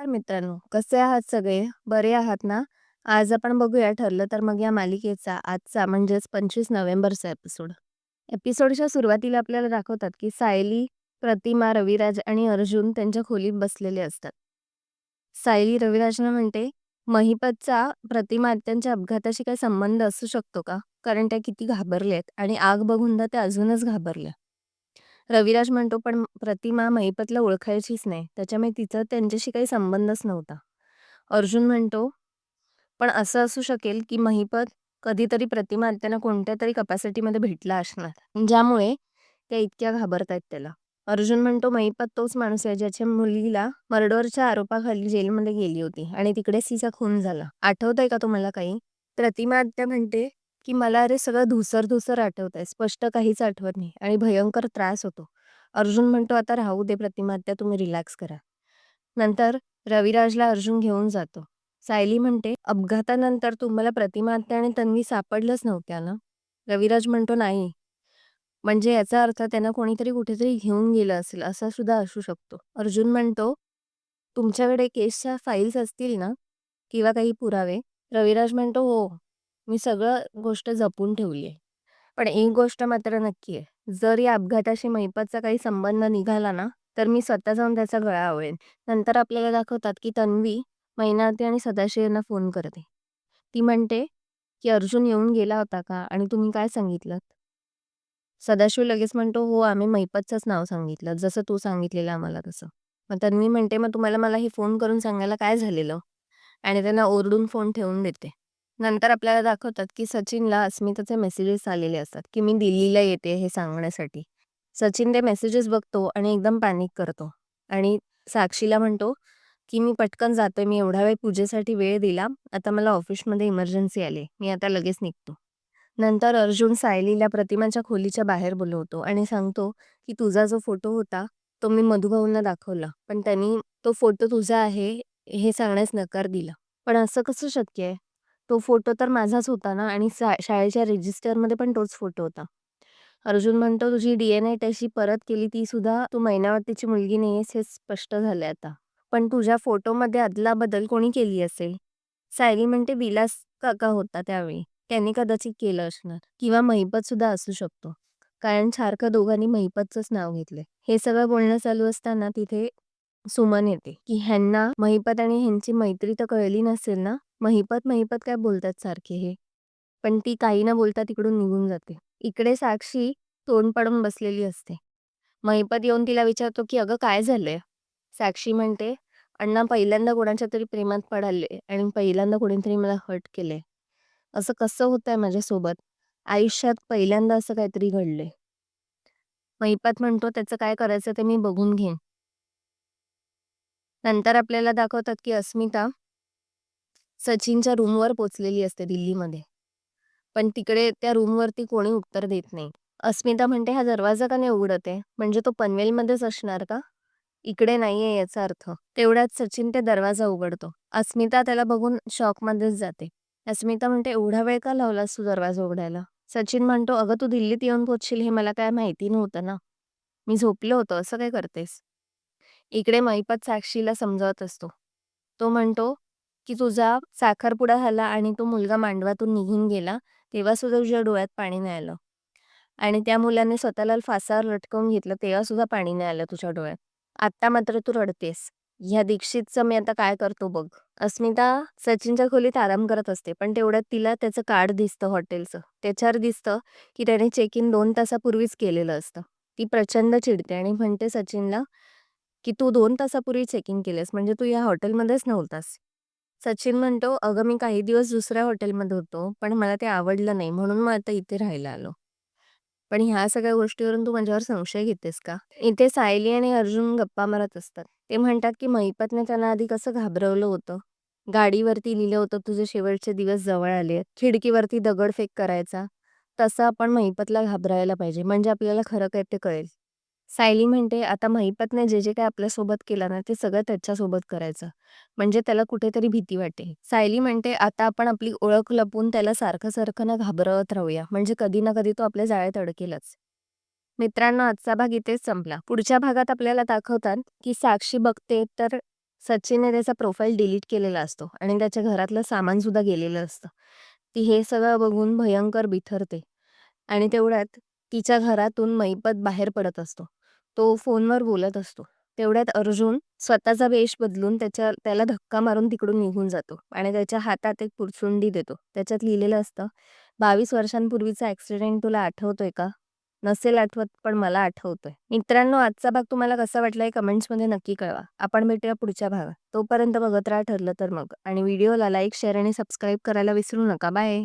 नमस्कार मित्रांनो कसे आहात सगळे? बरे आहात ना? आज आपण बघूया ठरलं तर मग या मालिकेचा आजचा म्हणजेच पंचवीस नोव्हेंबरचा एपिसोड एपिसोडच्या सुरुवातीला आपल्याला दाखवतात की सायली प्रतिमा रविराज आणि अर्जुन त्यांच्या खोलीत बसलेले असतात. सायली रविराजना म्हणते महिपतचा प्रतिमा त्यांच्या अपघाताशी काही संबंध असू शकतो का? कारण त्या किती घाबरल्या आहेत आणि आग बघून तर त्या अजूनच घाबरल्या. रविराज म्हणतो पण प्रतिमा महिपतला ओळखायचीच नाही. त्याच्यामुळे तिचा त्यांच्याशी काही संबंधच नव्हता. अर्जुन म्हणतो पण असं असू शकेल की महिपत कधीतरी प्रतिमा त्यांना कोणत्या तरी कपॅसिटीमध्ये भेटला असणार. ज्यामुळे त्या इतक्या घाबरतायत त्याला. अर्जुन म्हणतो महिपत तोच माणूस आहे ज्याच्या मुलीला मर्डरच्या आरोपाखाली जेलमध्ये गेली होती आणि तिकडेच तिचा खून झाला. आठवतंय का तुम्हाला काही? प्रतिमा आत्या म्हणते की मला अरे सगळं धुसर धुसर आठवत आहे स्पष्ट काहीच आठवत नाही आणि भयंकर त्रास होतो. अर्जुन म्हणतो आता राहू दे प्रतिमा आत्या तुम्ही रिलॅक्स करा. नंतर रविराजला अर्जुन घेऊन जातो. सायली म्हणते अपघातानंतर तुम्हाला प्रतिमा आत्या आणि तन्वी सापडलंच नव्हत्या ना? रविराज म्हणतो नाही. म्हणजे याचा अर्थ त्यांना कोणीतरी कुठेतरी घेऊन गेलं असेल असा सुद्धा असू शकतो. अर्जुन म्हणतो तुमच्याकडे केसच्या फाईल्स असतील ना? किंवा काही पुरावे? रविराज म्हणतो हो. मी सगळं गोष्ट जपून ठेवली आहे. पण एक गोष्ट मात्र नक्की आहे. जर या अपघाताशी महिपतचा काही संबंध निघाला ना तर मी स्वतः जाऊन त्याचा गळा आवळेन. नंतर आपल्याला दाखवतात की तन्वी मैनाती आणि सदाशिव यांना फोन करते. ती म्हणते की अर्जुन येऊन गेला होता का? आणि तुम्ही काय सांगितलं सदाशिव लगेच म्हणतो हो आम्ही महिपतचंच नाव सांगितलं. जसं तू सांगितलेलं आम्हाला तसं. मग तन्वी म्हणते मग तुम्हाला मला हे फोन करून सांगायला काय झालेलं? आणि त्यांना ओरडून फोन ठेवून देते. नंतर आपल्याला दाखवतात की सचिनला अस्मिताचे मेसेजेस आलेले असतात की मी दिल्लीला येते हे सांगण्यासाठी. सचिन ते मेसेजेस बघतो आणि एकदम पॅनिक करतो. आणि साक्षीला म्हणतो की मी पटकन जातोय मी एवढा वेळ पूजेसाठी वेळ दिला आता मला ऑफिसमध्ये इमर्जन्सी आली मी आता लगेच निघतो. नंतर अर्जुन सायलीला प्रतिमाच्या खोलीच्या बाहेर बोलवतो आणि सांगतो की तुझा जो फोटो होता तो मी मधुभाऊंना दाखवला पण त्यांनी तो फोटो तुझा आहे हे सांगण्यास नकार दिला. पण असं कसं शक्य आहे? तो फोटो तर माझाच होता ना आणि शाळेच्या रजिस्टरमध्ये पण तोच फोटो होता. अर्जुन म्हणतो तुझी डीएनए टेस्ट परत केली ती सुद्धा तू मैनावतीची मुलगी नाहीयेस हे स्पष्ट झालंय आता. पण तुझ्या फोटोमध्ये अदलाबदल कोणी केली असेल? सायली म्हणते विलास काका होता त्यावेळी. त्यांनी कदाचित केलं असणार. किंवा महिपत सुद्धा असू शकतो. कारण सारखं दोघांनी महिपतच नाव घेतलंय." हे सगळं बोलणं चालू असताना तिथे सुमन येते की ह्यांना महिपत आणि ह्यांची मैत्री तर कळली नसेल ना? महिपत महिपत काय बोलतात सारखे हे. पण ती काही न बोलता तिकडून निघून जाते. इकडे साक्षी तोंड पडून बसलेली असते. महिपत येऊन तिला विचारतो की अगं काय झालंय? साक्षी म्हणते अण्णा पहिल्यांदा कोणाच्या तरी प्रेमात पडाले आणि पहिल्यांदा कोणीतरी मला हर्ट केले. असं कसं होत आहे माझ्यासोबत? आयुष्यात पहिल्यांदा असं काहीतरी घडले महिपत म्हणतो त्याचं काय करायचं ते मी बघून घेईन. नंतर आपल्याला दाखवतात की अस्मिता सचिनच्या रूमवर पोचलेली असते दिल्लीमध्ये. पण तिकडे त्या रूमवरती कोणी उत्तर देत नाही. अस्मिता म्हणते हा दरवाजा का नाही उघडत आहे? म्हणजे तो पनवेलमध्येच असणार का? इकडे नाहीये याचा अर्थ. तेवढ्यात सचिन ते दरवाजा उघडतो. अस्मिता त्याला बघून शॉकमध्येच जाते. अस्मिता म्हणते एवढा वेळ का लावलास तू दरवाजा उघडायला? सचिन म्हणतो अगं तू दिल्लीत येऊन पोचशील हे मला काय माहिती नव्हतं ना? मी झोपलो होतो असं काय करतेस? इकडे महिपत साक्षीला समजावत असतो. तो म्हणतो की तुझा साखरपुडा झाला आणि तो मुलगा मांडवातून निघून गेला तेव्हा सुद्धा तुझ्या डोळ्यात पाणी नाही आलं आणि त्या मुलाने स्वतःला फासावर लटकवून घेतलं तेव्हा सुद्धा पाणी नाही आलं तुझ्या डोळ्यात. आता मात्र तू रडतेस. ह्या दीक्षितचं मी आता काय करतो बघ. अस्मिता सचिनच्या खोलीत आराम करत असते पण तेवढ्यात तिला त्याचं कार्ड दिसतं हॉटेलचं. त्याच्यावर दिसतं की त्याने चेक इन दोन तासापूर्वीच केलेलं असतं. ती प्रचंड चिडते आणि म्हणते सचिनला की तू दोन तासापूर्वी चेक इन केलंस म्हणजे तू या हॉटेलमध्येच नव्हतास. सचिन म्हणतो अगं मी काही दिवस दुसऱ्या हॉटेलमध्ये होतो पण मला ते आवडलं नाही म्हणून मग आता इथे राहायला आलो. पण ह्या सगळ्या गोष्टीवरून तू माझ्यावर संशय घेतेस का? इथे सायली आणि अर्जुन गप्पा मारत असतात. ते म्हणतात की महिपतने त्यांना आधी कसं घाबरवलं होतं? गाडीवरती लिहिलं होतं तुझे शेवटचे दिवस जवळ आले खिडकीवरती दगडफेक करायचा. तसं आपण महिपतला घाबरायला पाहिजे. म्हणजे आपल्याला खरं काय ते कळेल. सायली म्हणते आता महिपतने जे जे काय आपल्यासोबत केलं ना ते सगळं त्याच्यासोबत करायचं. म्हणजे त्याला कुठेतरी भीती वाटते. सायली म्हणते आता आपण आपली ओळख लपून त्याला सारखं सारखं ना घाबरवत राहूया. म्हणजे कधी ना कधी तो आपल्या जाळ्यात अडकेलच. मित्रांनो आजचा भाग इथेच संपला. पुढच्या भागात आपल्याला दाखवतात की साक्षी बघते तर सचिनने त्याचा प्रोफाईल डिलीट केलेला असतो आणि त्याच्या घरातलं सामानसुद्धा गेलेलं असतं. ती हे सगळं बघून भयंकर बिथरते आणि तेवढ्यात तिच्या घरातून महिपत बाहेर पडत असतो. तो फोनवर बोलत असतो. तेवढ्यात अर्जुन स्वतःचा वेश बदलून त्याच्या त्याला धक्का मारून तिकडून निघून जातो आणि त्याच्या हातात एक पुरचुंडी देतो. त्याच्यात लिहिलेलं असतं, "बावीस वर्षांपूर्वीचा ॲक्सिडेंट तुला आठवतोय का? नसेल आठवत पण मला आठवतोय." मित्रांनो, आजचा भाग तुम्हाला कसा वाटला हे कमेंट्समध्ये नक्की कळवा. आपण भेटूया पुढच्या भागात. तोपर्यंत बघत राहा ठरलं तर मग आणि व्हिडिओला लाईक, शेअर आणि सबस्क्राईब करायला विसरू नका. बाय.